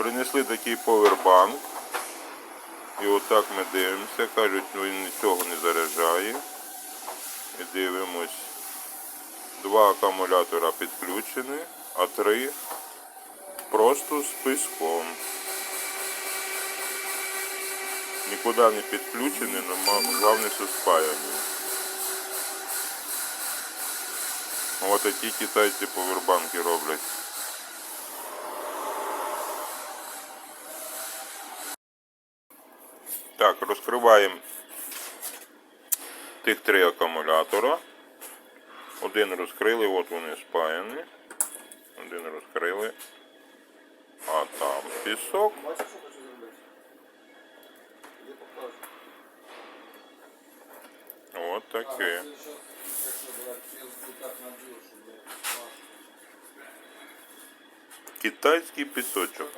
Принесли такий повербанк. І отак ми дивимося. Кажуть, ну він нічого не заряджає. І дивимось. Два акумулятора підключені, а три просто з писком. Нікуди не підключені, але головне, що спаяні. Ось такі китайці повербанки роблять. Так, розкриваємо тих три акумулятора. Один розкрили, от вони спаяні. Один розкрили. А там пісок. От таке. Китайський пісочок.